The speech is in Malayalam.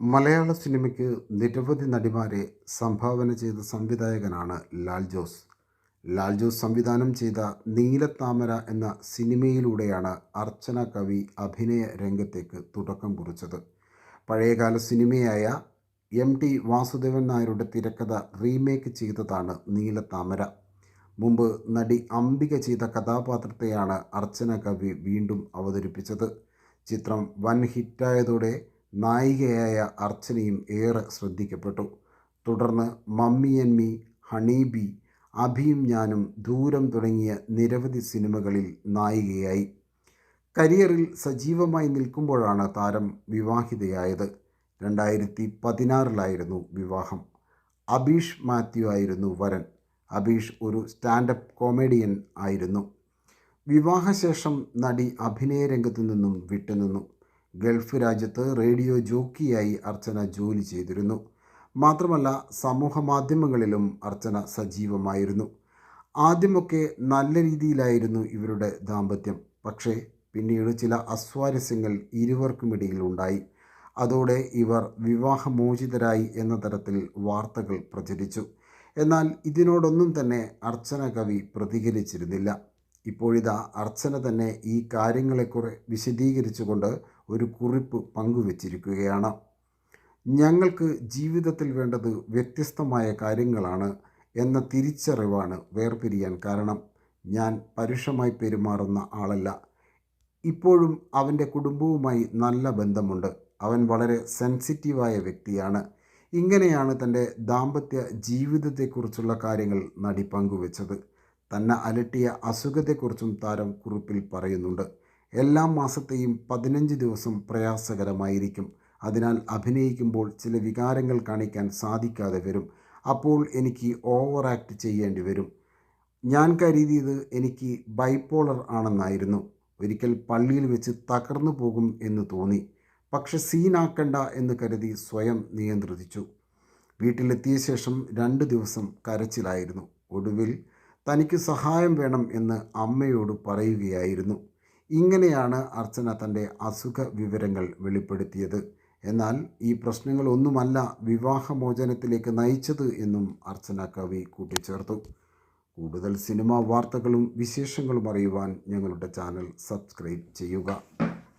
മലയാള സിനിമയ്ക്ക് നിരവധി നടിമാരെ സംഭാവന ചെയ്ത സംവിധായകനാണ് ലാൽ ജോസ്. ലാൽ ജോസ് സംവിധാനം ചെയ്ത നീലത്താമര എന്ന സിനിമയിലൂടെയാണ് അർച്ചന കവി അഭിനയ രംഗത്തേക്ക് തുടക്കം കുറിച്ചത്. പഴയകാല സിനിമയായ എം ടി വാസുദേവൻ നായരുടെ തിരക്കഥ റീമേക്ക് ചെയ്തതാണ് നീലത്താമര മുമ്പ് നടി അംബിക ചെയ്ത കഥാപാത്രത്തെയാണ് അർച്ചന കവി വീണ്ടും അവതരിപ്പിച്ചത്. ചിത്രം വൻ ഹിറ്റായതോടെ നായികയായ അർച്ചനയും ഏറെ ശ്രദ്ധിക്കപ്പെട്ടു. തുടർന്ന് mummy and me honey bee അഭിയും ഞാനും ദൂരം തുടങ്ങിയ നിരവധി സിനിമകളിൽ നായികയായി. കരിയറിൽ സജീവമായി നിൽക്കുമ്പോഴാണ് താരം വിവാഹിതയായത്. രണ്ടായിരത്തി പതിനാറിലായിരുന്നു വിവാഹം. അബീഷ് മാത്യു ആയിരുന്നു വരൻ. അബീഷ് ഒരു സ്റ്റാൻഡപ്പ് കോമഡിയൻ ആയിരുന്നു. വിവാഹശേഷം നടി അഭിനയ രംഗത്തു നിന്നും വിട്ടുനിന്നു. ഗൾഫ് രാജ്യത്ത് റേഡിയോ ജോക്കിയായി അർച്ചന ജോലി ചെയ്തിരുന്നു. മാത്രമല്ല സമൂഹ മാധ്യമങ്ങളിലും അർച്ചന സജീവമായിരുന്നു. ആദ്യമൊക്കെ നല്ല രീതിയിലായിരുന്നു ഇവരുടെ ദാമ്പത്യം. പക്ഷേ പിന്നീട് ചില അസ്വാരസ്യങ്ങൾ ഇരുവർക്കുമിടയിൽ ഉണ്ടായി. അതോടെ ഇവർ വിവാഹമോചിതരായി എന്ന തരത്തിൽ വാർത്തകൾ പ്രചരിച്ചു. എന്നാൽ ഇതിനോടൊന്നും തന്നെ അർച്ചന കവി പ്രതികരിച്ചിരുന്നില്ല. ഇപ്പോഴിതാ അർച്ചന തന്നെ ഈ കാര്യങ്ങളെക്കുറെ വിശദീകരിച്ചുകൊണ്ട് ഒരു കുറിപ്പ് പങ്കുവച്ചിരിക്കുകയാണ്. ഞങ്ങൾക്ക് ജീവിതത്തിൽ വേണ്ടത് വ്യത്യസ്തമായ കാര്യങ്ങളാണ് എന്ന തിരിച്ചറിവാണ് വേർപിരിയാൻ കാരണം. ഞാൻ പരുഷമായി പെരുമാറുന്ന ആളല്ല. ഇപ്പോഴും അവന്റെ കുടുംബവുമായി നല്ല ബന്ധമുണ്ട്. അവൻ വളരെ സെൻസിറ്റീവായ വ്യക്തിയാണ്. ഇങ്ങനെയാണ് തന്റെ ദാമ്പത്യ ജീവിതത്തെക്കുറിച്ചുള്ള കാര്യങ്ങൾ നടി പങ്കുവച്ചത്. തന്നെ അലട്ടിയ അസുഖത്തെക്കുറിച്ചും താരം കുറിപ്പിൽ പറയുന്നുണ്ട്. എല്ലാ മാസത്തെയും പതിനഞ്ച് ദിവസം പ്രയാസകരമായിരിക്കും. അതിനാൽ അഭിനയിക്കുമ്പോൾ ചില വികാരങ്ങൾ കാണിക്കാൻ സാധിക്കാതെ വരും. അപ്പോൾ എനിക്ക് ഓവർ ആക്ട് ചെയ്യേണ്ടി വരും. ഞാൻ കരുതിയത് എനിക്ക് ബൈപ്പോളർ ആണെന്നായിരുന്നു. ഒരിക്കൽ പള്ളിയിൽ വെച്ച് തകർന്നു പോകും എന്ന് തോന്നി. പക്ഷെ സീനാക്കണ്ട എന്ന് കരുതി സ്വയം നിയന്ത്രിച്ചു. വീട്ടിലെത്തിയ ശേഷം രണ്ട് ദിവസം കരച്ചിലായിരുന്നു. ഒടുവിൽ തനിക്ക് സഹായം വേണം എന്ന് അമ്മയോട് പറയുകയായിരുന്നു. ഇങ്ങനെയാണ് അർച്ചന തന്റെ അസുഖ വിവരങ്ങൾ വെളിപ്പെടുത്തിയത്. എന്നാൽ ഈ പ്രശ്നങ്ങളൊന്നുമല്ല വിവാഹമോചനത്തിലേക്ക് നയിച്ചത് എന്നും അർച്ചന കവി കൂട്ടിച്ചേർത്തു. കൂടുതൽ സിനിമാ വാർത്തകളും വിശേഷങ്ങളും അറിയുവാൻ ഞങ്ങളുടെ ചാനൽ സബ്സ്ക്രൈബ് ചെയ്യുക.